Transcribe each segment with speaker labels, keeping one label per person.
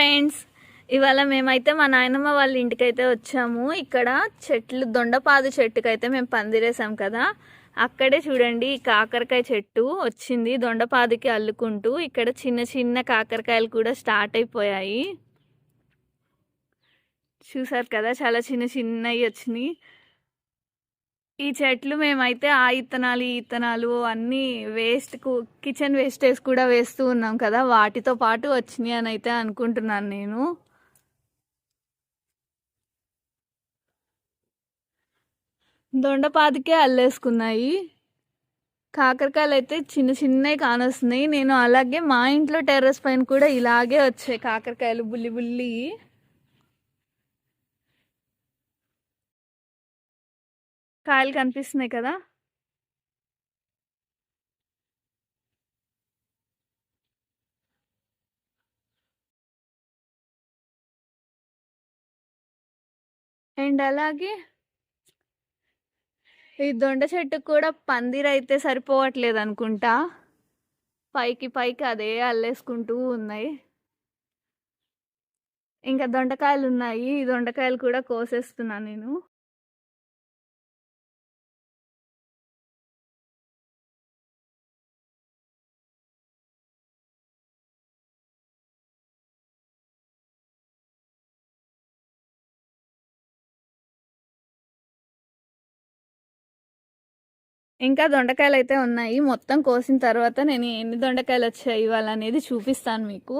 Speaker 1: Friends. ఇవాళ మేమైతే మా నాయనమ్మ వాళ్ళ ఇంటికైతే వచ్చాము. ఇక్కడ చెట్లు దొండపాదు చెట్టుకైతే మేము పందిరేసాం కదా. అక్కడే చూడండి కాకరకాయ చెట్టు వచ్చింది. దొండపాదికి అల్లుకుంటూ ఇక్కడ చిన్న చిన్న కాకరకాయలు కూడా స్టార్ట్ అయిపోయాయి. చూసారు కదా చాలా చిన్న చిన్నవి వచ్చినాయి. ఈ చెట్లు మేమైతే ఆ ఇత్తనాలు ఈ ఇత్తనాలు అన్నీ వేస్ట్ కిచెన్ వేస్టేజ్ కూడా వేస్తూ ఉన్నాం కదా. వాటితో పాటు వచ్చినాయి అని అయితే అనుకుంటున్నాను నేను. దొండపాదికే అల్లేసుకున్నాయి. కాకరకాయలు అయితే చిన్న చిన్నవి కానొస్తున్నాయి. నేను అలాగే మా ఇంట్లో టెర్రస్ పైన కూడా ఇలాగే వచ్చాయి కాకరకాయలు బుల్లి బుల్లి. కాయలు కనిపిస్తున్నాయి కదా! అండ్ అలాగే ఈ దొండ చెట్టుకు కూడా పందిరైతే సరిపోవట్లేదు అనుకుంటా. పైకి పైకి అదే అల్లేసుకుంటూ ఉన్నాయి. ఇంకా దొండకాయలు ఉన్నాయి. ఈ దొండకాయలు కూడా కోసేస్తున్నాను నేను. ఇంకా దొండకాయలు అయితే ఉన్నాయి. మొత్తం కోసిన తర్వాత నేను ఎన్ని దొండకాయలు వచ్చాయి ఇవాళ అనేది చూపిస్తాను మీకు.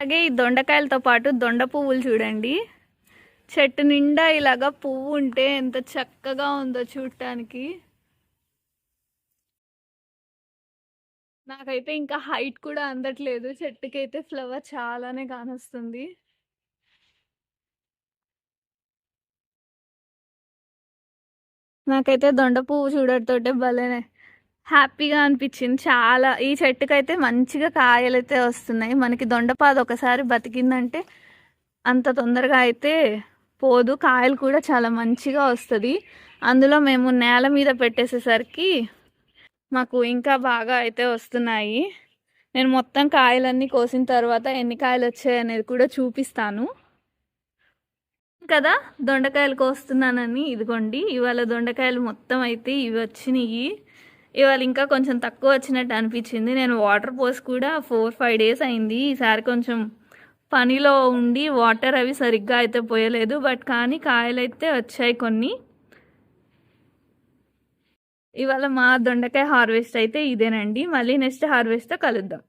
Speaker 1: అలాగే ఈ దొండకాయలతో పాటు దొండ పువ్వులు చూడండి. చెట్టు నిండా ఇలాగా పువ్వు ఉంటే ఎంత చక్కగా ఉందో చూడటానికి. నాకైతే ఇంకా హైట్ కూడా అందట్లేదు. చెట్టుకైతే ఫ్లవర్ చాలానే కానొస్తుంది. నాకైతే దొండ పువ్వు చూడటతోటే భలేనే హ్యాపీగా అనిపించింది. చాలా ఈ చెట్టుకైతే మంచిగా కాయలు అయితే వస్తున్నాయి. మనకి దొండపాదు ఒకసారి బతికిందంటే అంత తొందరగా అయితే పోదు. కాయలు కూడా చాలా మంచిగా వస్తుంది. అందులో మేము నేల మీద పెట్టేసేసరికి మాకు ఇంకా బాగా అయితే వస్తున్నాయి. నేను మొత్తం కాయలన్నీ కోసిన తర్వాత ఎన్ని కాయలు వచ్చాయి అనేది కూడా చూపిస్తాను. కదా దొండకాయలు కోస్తున్నానని. ఇదిగోండి ఇవాళ దొండకాయలు మొత్తం అయితే ఇవి వచ్చినాయి. ఇవాళ ఇంకా కొంచెం తక్కువ వచ్చినట్టు అనిపించింది. నేను వాటర్ పోసి కూడా ఫోర్ ఫైవ్ డేస్ అయింది. ఈసారి కొంచెం పనిలో ఉండి వాటర్ అవి సరిగ్గా అయితే పోయలేదు. బట్ కానీ కాయలు అయితే వచ్చాయి కొన్ని. ఇవాళ మా దొండకాయ హార్వెస్ట్ అయితే ఇదేనండి. మళ్ళీ నెక్స్ట్ హార్వెస్ట్తో కలుద్దాం.